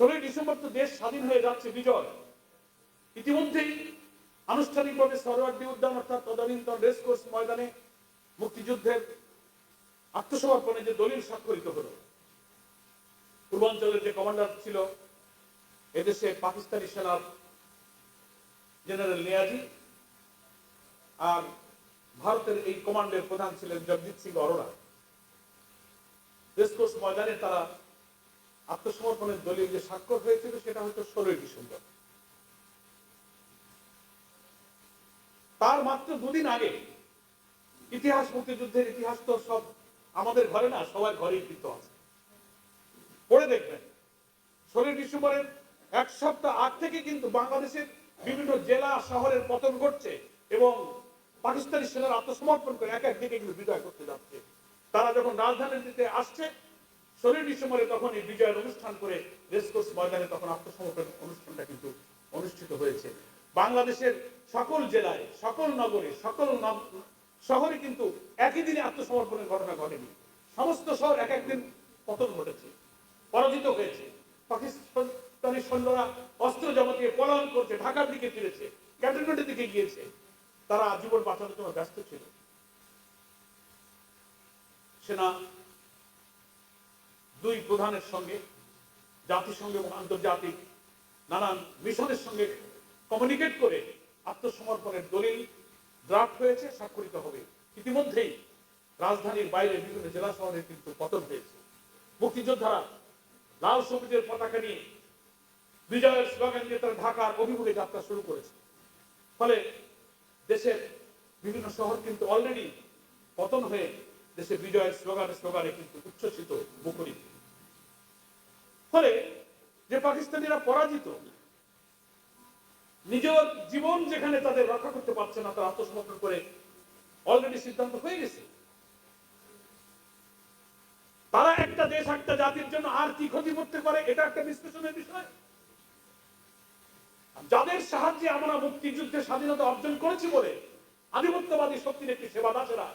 ষোলোই ডিসেম্বর তো দেশ স্বাধীন হয়ে যাচ্ছে, বিজয়। ইতিমধ্যেই আনুষ্ঠানিকভাবে সরোয়ার্দী উদ্যান অর্থাৎ তদানীন্তন রেস কোর্স ময়দানে মুক্তিযুদ্ধের আত্মসমর্পণে যে দলিল স্বাক্ষরিত হলো, পূর্বাঞ্চলের যে কমান্ডার ছিল, এদেশে পাকিস্তানি সেনার জেনারেল নিয়াজি আর ভারতের এই কমান্ডের প্রধান ছিলেন জগজিৎ সিং অরোরা। রেসকোর্স ময়দানে তারা আত্মসমর্পণের দলিল যে স্বাক্ষর হয়েছিল, সেটা হয়তো ষোলোই ডিসেম্বর। তার মাত্র দুদিন আগে ইতিহাস মুক্তিযুদ্ধের ইতিহাস তো সব আমাদের ঘরে না, সবার ঘরেই কিন্তু আছে। পড়ে দেখবেন, ষোলোই ডিসেম্বরের এক সপ্তাহ আগ থেকে কিন্তু বাংলাদেশের বিভিন্ন জেলা, শহরের পতন ঘটছে এবং পাকিস্তানি সেনার আত্মসমর্পণ করে এক এক দিকে কিন্তু বিজয় করতে যাচ্ছে। তারা যখন রাজধানীতে আসছে ষোলোই ডিসেম্বরে তখন এই বিজয়ের অনুষ্ঠান করে রেসকোর্স ময়দানে তখন আত্মসমর্পণ অনুষ্ঠানটা কিন্তু অনুষ্ঠিত হয়েছে। বাংলাদেশের সকল জেলায়, সকল নগরে, সকল শহরে কিন্তু একই দিনে আত্মসমর্পণের ঘটনা ঘটেনি। সমস্ত শহর এক একদিন পতন ঘটেছে, পরাজিত হয়েছে। পাকিস্তানি সৈন্যরা অস্ত্র জমাতিয়ে পলায়ন করছে, ঢাকার দিকে ফিরেছে, ক্যান্টনমেন্টের দিকে গিয়েছে। তারা জীবন বাঁচানোর জন্য ব্যস্ত ছিল। সেনা দুই প্রধানের সঙ্গে, জাতিসংঘ এবং আন্তর্জাতিক নানান মিশনের সঙ্গে কমিউনিকেট করে আত্মসমর্পণের দলিল ড্রাফট হয়েছে, স্বাক্ষরিত হবে। ইতিমধ্যেই রাজধানীর বাইরে বিভিন্ন জেলা শহরে কিন্তু পতন হয়েছে। মুক্তিযোদ্ধারা লাল সবুজের পতাকা নিয়ে বিজয়ের স্লোগান দিয়ে তারা ঢাকার অভিমুখে যাত্রা শুরু করেছে। ফলে দেশের বিভিন্ন শহর কিন্তু অলরেডি পতন হয়ে দেশে বিজয়ের স্লোগানে স্লোগানে কিন্তু উচ্ছ্বসিত মুখরিত। ফলে যে পাকিস্তানিরা পরাজিত, নিজের জীবন যেখানে তাদের রক্ষা করতে পারছে না, তারা আত্মসমর্পণ করে অলরেডি সিদ্ধান্ত হয়ে গেছে। তারা একটা দেশ, একটা জাতির জন্য আর কি ক্ষতি করতে পারে, এটা একটা বিশ্লেষণের বিষয়। যাদের সাহায্যে আমরা মুক্তিযুদ্ধে স্বাধীনতা অর্জন করেছি বলে আধিপত্যবাদী শক্তির একটি সেবা দাসেরা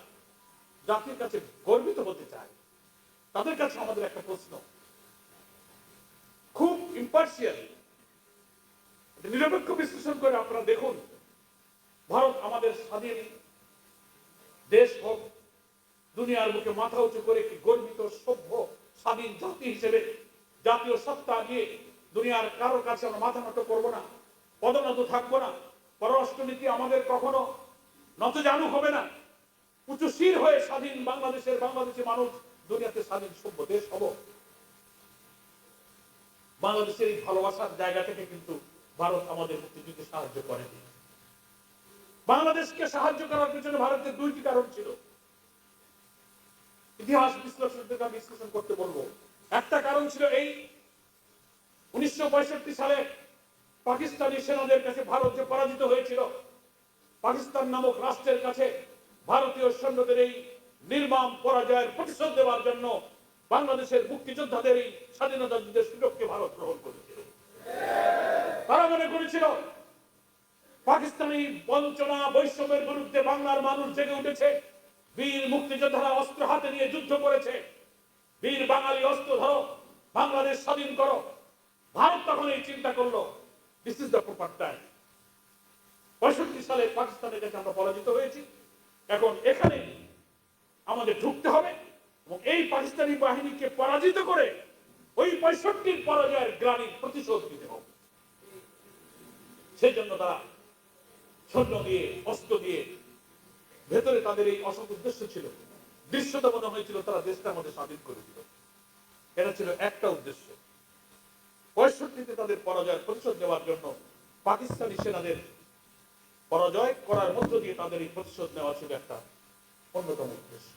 জাতির কাছে গর্বিত হতে চায়, তাদের কাছে আমাদের একটা প্রশ্ন। ইম্পার্সিয়াল নিরপেক্ষ বিশ্লেষণ করে আপনারা দেখুন। ভারত আমাদের স্বাধীন দেশ হোক, দুনিয়ার বুকে মাথা উঁচু করে কি গর্বিত, সভ্য, স্বাধীন জাতি হিসেবে জাতীয় সত্তা নিয়ে দুনিয়ার কারোর কাছে আমরা মাথা নত করব না পদনত থাকব না। পররাষ্ট্রনীতি আমাদের কখনো নত জানু হবে না। উঁচু শির হয়ে স্বাধীন বাংলাদেশের বাংলাদেশি মানুষ দুনিয়াতে স্বাধীন, সভ্য দেশ হব। বাংলাদেশের এই ভালোবাসার জায়গা থেকে কিন্তু ভারত আমাদের মুক্তিযুদ্ধে সাহায্য করেনি বাংলাদেশকে সাহায্য করার পিছনে ভারতের দুইটি কারণ ছিল। ইতিহাস আমি বিশ্লেষণ করতে বলব। একটা কারণ ছিল এই, উনিশশো পঁয়ষট্টি সালে পাকিস্তানি সেনাদের কাছে ভারত যে পরাজিত হয়েছিল, পাকিস্তান নামক রাষ্ট্রের কাছে ভারতীয় সৈন্যদের এই নির্মাম পরাজয়ের প্রতিশোধ দেওয়ার জন্য বাংলাদেশের মুক্তিযোদ্ধাদের এই স্বাধীনতা যুদ্ধের সুযোগকে ভারত গ্রহণ করেছিল। তারা মনে করেছিল, পাকিস্তানি বঞ্চনা বৈষম্যের বিরুদ্ধে বাংলার মানুষ জেগে উঠেছে, বীর মুক্তিযোদ্ধারা অস্ত্র হাতে নিয়ে যুদ্ধ করেছে, বীর বাঙালি অস্ত্র ধরো, বাংলাদেশ স্বাধীন করো। ভারত তখন এই চিন্তা করল this is the proper time পঁয়ষট্টি সালে পাকিস্তানের কাছে আমরা পরাজিত হয়েছি। এখন এখানে আমাদের ঢুকতে হবে। এবং এই পাকিস্তানি বাহিনীকে পরাজিত করে ওই পঁয়ষট্টির পরাজয়ের গ্রামীণ প্রতিশোধ দিতে হবে। সেই জন্য তারা সৈন্য দিয়ে অস্ত্র দিয়ে ভেতরে তাদের এই অসৎ উদ্দেশ্য ছিল। দৃশ্যতা মনে হয়েছিল তারা দেশটা আমাদের স্বাধীন করে দিল। এটা ছিল একটা উদ্দেশ্য। পঁয়ষট্টিতে তাদের পরাজয়ের প্রতিশোধ নেওয়ার জন্য পাকিস্তানি সেনাদের পরাজয় করার মধ্য দিয়ে তাদের এই প্রতিশোধ নেওয়া ছিল একটা অন্যতম উদ্দেশ্য।